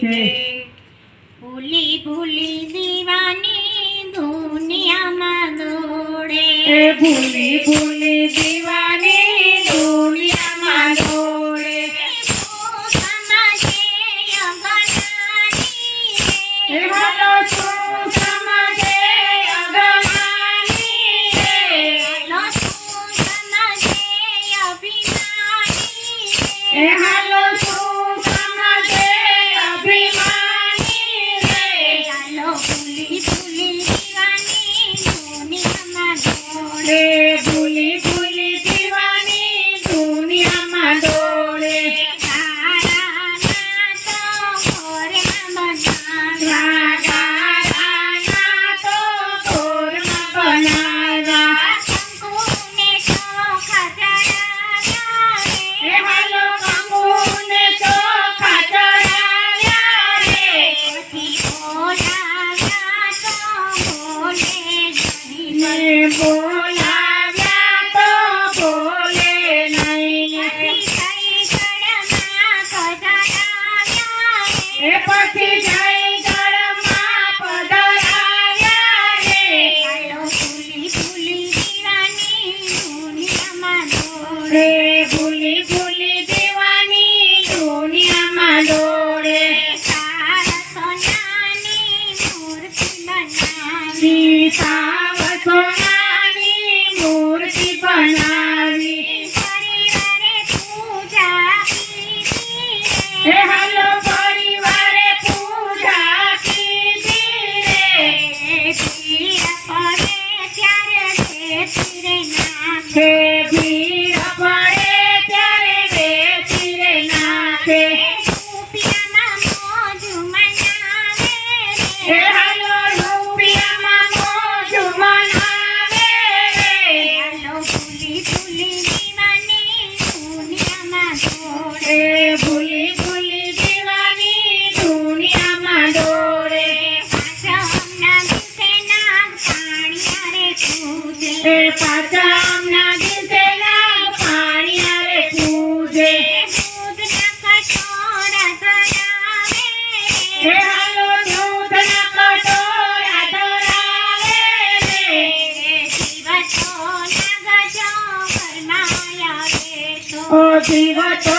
છે. ભૂલી ભૂલી દીવાની દુનિયામાં દોડે. ભૂલી ભૂલી દીવાની સાવ સોનાની મૂર્તિ બનાવી. પરિવારે પૂજા કીધી રે હાલો પરિવારે પૂજા કીધી રે પીડા પડે ત્યારે છે ધીરે ના છે એ ભૂલી ભૂલી જીવાની દુનિયામાં ડોરે પાછા દિવસે ના પાણી રે કૂદે પાછા દિવસે ના પાણી રે કૂદે દૂધના કટોરા ધરાવે. હાલો દૂધના કટોરા ધરાવે. જીવા છો ના ગજો ફરમાયા રે તો. જીવા છો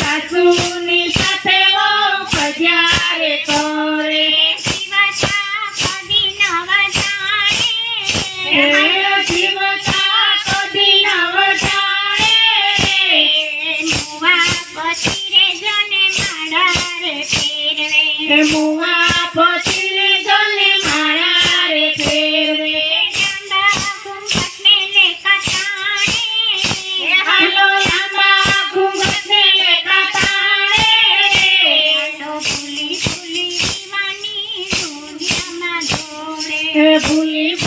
સાસુની સાથે ભજારે કરે. જીવતા કદી નવ જાણે જીવતા કદી નવ જાણે મુવા પછી રે જને માડા રે ફેરવે. મુવા 月不一步。